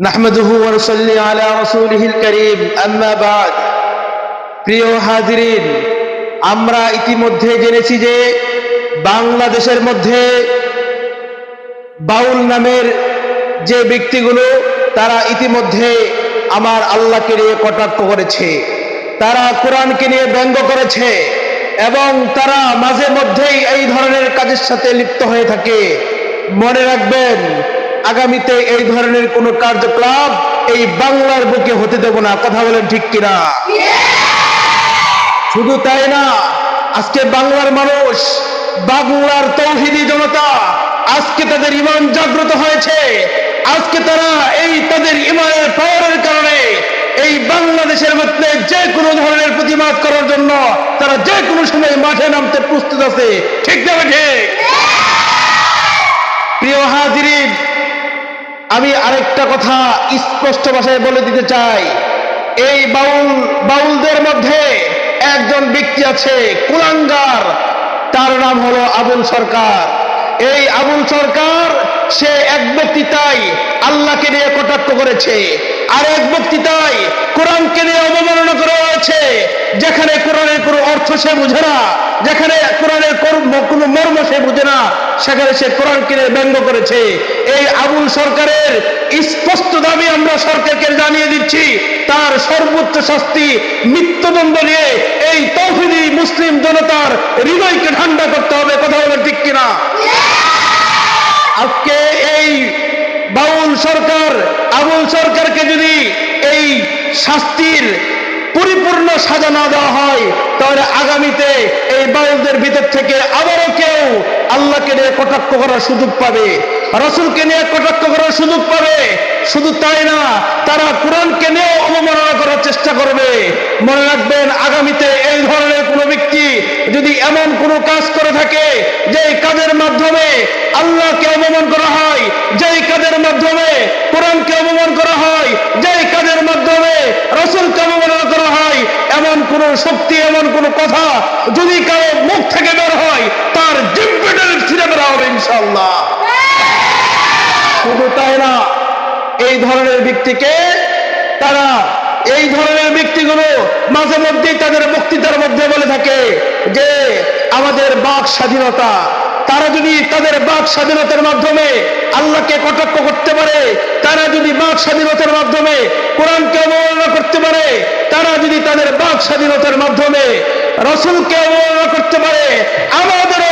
নাহমদুহু ওয়ারসাল্লি আলা রাসূলিহিল কারীম। আম্মা বাদ। প্রিয় হাজিরিন, আমরা ইতিমধ্যে জেনেছি যে বাংলাদেশের মধ্যে বাউল নামের যে ব্যক্তিগুলো, তারা ইতিমধ্যে আমার আল্লাহকে নিয়ে কটাক্ষ করেছে। তারা কোরআনকে নিয়ে ব্যঙ্গ করেছে এবং তারা মাঝে মধ্যেই এই ধরনের কাজের সাথে লিপ্ত হয়ে থাকে। মনে রাখবেন আগামীতে এই ধরনের কোনো কার্যকলাপ এই বাংলার বুকে হতে দেব না। কথা বলেন ঠিক কিনা? শুধু তাই না, আজকে বাংলার মানুষ, বাংলার তৌহিদি জনতা, আজকে তাদের ইমান জাগ্রত হয়েছে। আজকে তারা এই তাদের ইমানের পাওয়ারের কারণে এই বাংলাদেশের মধ্যে যে কোনো ধরনের প্রতিবাদ করার জন্য তারা যে কোনো সময় মাঠে নামতে প্রস্তুত আছে। ঠিক না ঠিক? প্রিয় হাজিরিন আমি আরেকটা কথা স্পষ্ট ভাষায় বলে দিতে চাই। এই বাউল, বাউলদের মধ্যে একজন ব্যক্তি আছে, কুলাঙ্গার। তার নাম হলো আবুল সরকার। এই আবুল সরকার, সে এক বক্তৃতায় আল্লাহকে নিয়ে কটাক্ষ করেছে। আর এক বক্তৃতায় কোরআনকে নিয়ে অবমাননা করা হয়েছে যেখানে কোরআনের কোনো অর্থ সে বুঝে না, যেখানে কোরআনের কোনো সেখানে সে কোরআনকে নিয়ে ব্যঙ্গ করেছে। এই আবুল সরকারের স্পষ্ট দাবি আমরা সরকারকে জানিয়ে দিচ্ছি, তার সর্বোচ্চ শাস্তি মৃত্যুদণ্ড নিয়ে এই তৌহিদি মুসলিম জনতার হৃদয়কে ঠান্ডা করতে হবে, কথা বলেন ঠিক কিনা? আজকে এই বাউল সরকার, আবুল সরকারকে যদি এই শাস্তির পরিপূর্ণ সাজা না দেওয়া হয়, তাহলে আগামীতে এই বাউলদের ভিতর থেকে আল্লাহকে নিয়ে কটাক্ষ করার সুযোগ পাবে? রসুলকে নিয়ে কটাক্ষ করার সুযোগ পাবে? শুধু তাই না, তারা কোরআনকে নিয়ে অবমাননা করার চেষ্টা করবে। মনে রাখবেন, আগামীতে এই ধরনের কোনো ব্যক্তি যদি এমন কোনো কাজ করে থাকে, যে কাজের মাধ্যমে আল্লাহকে অবমান করা হয় যেই কাজের মাধ্যমে কোরআনকে অবমান করা হয় যেই কাজের মাধ্যমে রসুলকে অবমাননা করা হয় এমন কোন শক্তি এমন কোন কথা যদি কারও মুখ থেকে বের হয়, তার জিম্পেটার ছিঁড়ে বেরা হবে ইনশাল্লাহ শুধু তাই না, এই ধরনের ব্যক্তিকে তারা এই ধরনের ব্যক্তিগুলো মাঝে মধ্যেই তাদের বক্তৃতার মধ্যে বলে থাকে যে, আমাদের বাক স্বাধীনতা, তারা যদি তাদের বাক স্বাধীনতার মাধ্যমে আল্লাহকে কটাক্ষ করতে পারে, তারা যদি বাক স্বাধীনতার মাধ্যমে কোরআনকে অবমাননা করতে পারে তারা যদি তাদের বাক স্বাধীনতার মাধ্যমে রসুলকে করতে পারে আমাদেরও